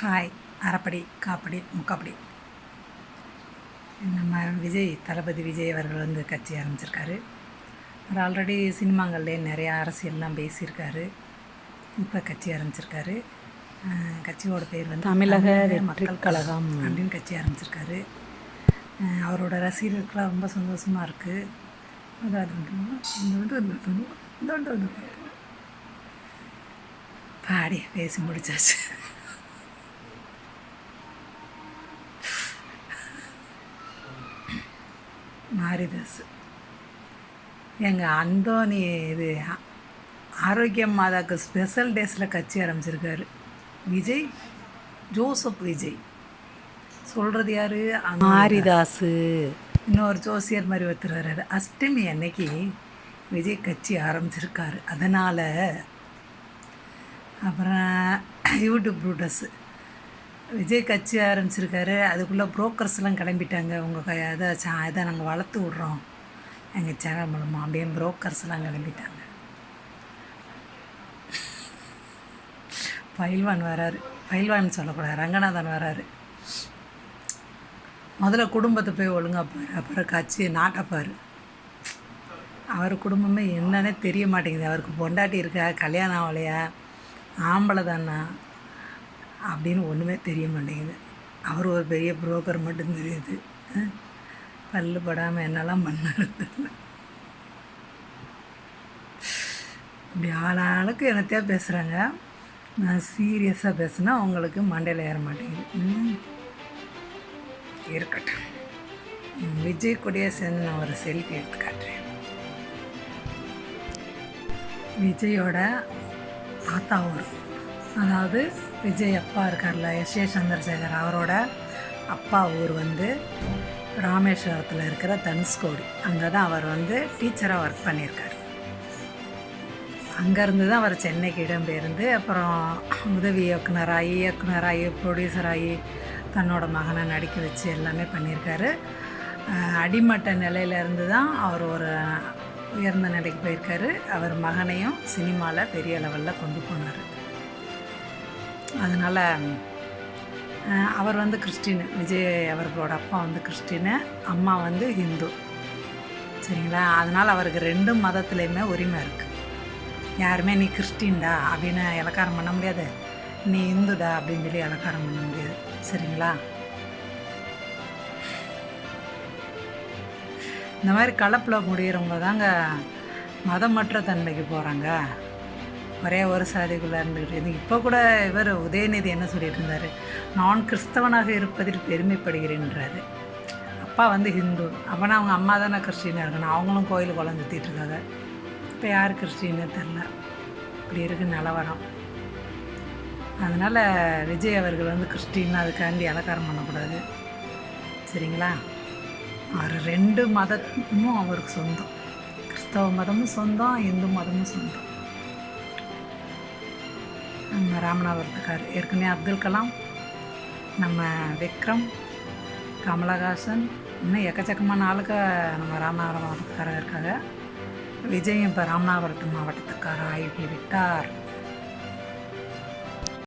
Hi அரைப்படி காப்படி முக்காப்படி. நம்ம விஜய் தளபதி விஜய் அவர்கள் வந்து கட்சி ஆரம்பிச்சிருக்காரு. அவர் ஆல்ரெடி சினிமாங்கள்லே நிறையா அரசியல்லாம் பேசியிருக்காரு. இப்போ கட்சி ஆரம்பிச்சிருக்காரு. கட்சியோட பேர் வந்து தமிழக மக்கள் கழகம். அப்படின்னு கட்சி ஆரம்பிச்சிருக்காரு. அவரோட ரசிகர்களுக்கெல்லாம் ரொம்ப சந்தோஷமாக இருக்குது அதாவது பாடி பேசி முடிச்சாச்சு. மாரிதாஸ் எங்கள் அந்தோனி இது ஆரோக்கியம் மாதாக்கு ஸ்பெஷல் டேஸில் கட்சி ஆரம்பிச்சிருக்காரு. விஜய் ஜோசப் விஜய். சொல்கிறது யார்? மாரிதாசு. இன்னொரு ஜோசியர் மாதிரி ஒருத்தர் வர்றாரு. அஷ்டமி அன்னைக்கு விஜய் கட்சி ஆரம்பிச்சிருக்காரு. அதனால் அப்புறம் யூடியூப் ப்ரூட்டஸ் விஜய் கட்சி ஆரம்பிச்சிருக்காரு. அதுக்குள்ளே புரோக்கர்ஸ்லாம் கிளம்பிட்டாங்க. உங்கள் க சா இதை நாங்கள் வளர்த்து விட்றோம். எங்கள் சேனல் மூலமாக அப்படியே புரோக்கர்ஸ்லாம் கிளம்பிட்டாங்க. பயில்வான் வராரு. பயில்வான் சொல்லக்கூடாது. ரங்கநாதன் வராரு. முதல்ல குடும்பத்தை போய் ஒழுங்காப்பார் பாரு. அப்புறம் கட்சி நாட்டப்பார் அவர் குடும்பமே என்னன்னே தெரிய மாட்டேங்குது. அவருக்கு பொண்டாட்டி இருக்கா? கல்யாணம் ஆகலையா? ஆம்பளை தானா அப்படின்னு ஒன்றுமே தெரிய மாட்டேங்குது. அவர் ஒரு பெரிய புரோக்கர் மட்டும் தெரியுது. பல் பல்லு படாமல் என்னெல்லாம் பண்ணாரு தெரியல. இப்படி ஆளாளுக்கு என்னத்தையா பேசுகிறாங்க நான் சீரியஸாக பேசுனா அவங்களுக்கு மண்டையில் ஏற மாட்டேங்குது. ம். இருக்கட்டும். விஜய் கூடயே சேர்ந்து நான் ஒரு செல்ஃபி எடுத்து காட்டுறேன். விஜயோட தாத்தா ஒரு அதாவது விஜய் அப்பா இருக்கார்ல எஸ் ஏ சந்திரசேகர் அவரோட அப்பா ஊர் வந்து ராமேஸ்வரத்தில் இருக்கிற தனுஷ்கோடி. அங்கே தான் அவர் வந்து டீச்சராக ஒர்க் பண்ணியிருக்காரு. அங்கேருந்து தான் அவர் சென்னைக்கு இடம்பெயர்ந்து அப்புறம் உதவி இயக்குனராகி இயக்குனராகி ப்ரொடியூசராகி தன்னோட மகனை நடிக்க வச்சு எல்லாமே பண்ணியிருக்காரு. அடிமட்ட நிலையிலேருந்து தான் அவர் ஒரு உயர்ந்த நிலைக்கு போயிருக்காரு. அவர் மகனையும் சினிமாவில் பெரிய லெவலில் கொண்டு போனார். அதனால் அவர் வந்து கிறிஸ்டின் விஜய் அவர்களோட அப்பா வந்து கிறிஸ்டினு அம்மா வந்து ஹிந்து. சரிங்களா? அதனால் அவருக்கு ரெண்டு மதத்துலேயுமே உரிமை இருக்குது யாருமே நீ கிறிஸ்டின்டா அப்படின்னு இலக்காரம் பண்ண முடியாது. நீ இந்துடா அப்படின்னு சொல்லி இலக்காரம் பண்ண முடியாது. சரிங்களா? இந்த மாதிரி கலப்பில் முடிகிறவங்க தாங்க மதமற்ற தன்மைக்கு போகிறாங்க ஒரே ஒரு சாதிக்குள்ளே இருந்துக்கிட்டு இருந்து இப்போ கூட இவர் உதயநிதி என்ன சொல்லிட்டு இருந்தார்? நான் கிறிஸ்தவனாக இருப்பதில் பெருமைப்படுகிறேன்றாரு. அப்பா வந்து ஹிந்து. அப்போனா அவங்க அம்மா தானே கிறிஸ்டினாக இருக்கணும். அவங்களும் கோயில் குளம் சுற்றிட்டு இருக்காங்க. இப்போ யார் கிறிஸ்டின்னு தெரில இப்படி இருக்குது நிலவரம். அதனால் விஜய் அவர்கள் வந்து கிறிஸ்டின் அதுக்காண்டி அலங்காரம் பண்ணக்கூடாது. சரிங்களா? அவர் ரெண்டு மதமும் அவருக்கு சொந்தம். கிறிஸ்தவ மதமும் சொந்தம் இந்து மதமும் சொந்தம். நம்ம ராமநாதபுரத்துக்கார் ஏற்கனவே அப்துல் கலாம் நம்ம விக்ரம் கமலஹாசன் இன்னும் எக்கச்சக்கமான ஆளுக்க நம்ம ராமநாதபுரம் இருக்காங்க. விஜயும் இப்போ ராமநாதபுரத்து மாவட்டத்துக்காரர் ஆகி விட்டார்.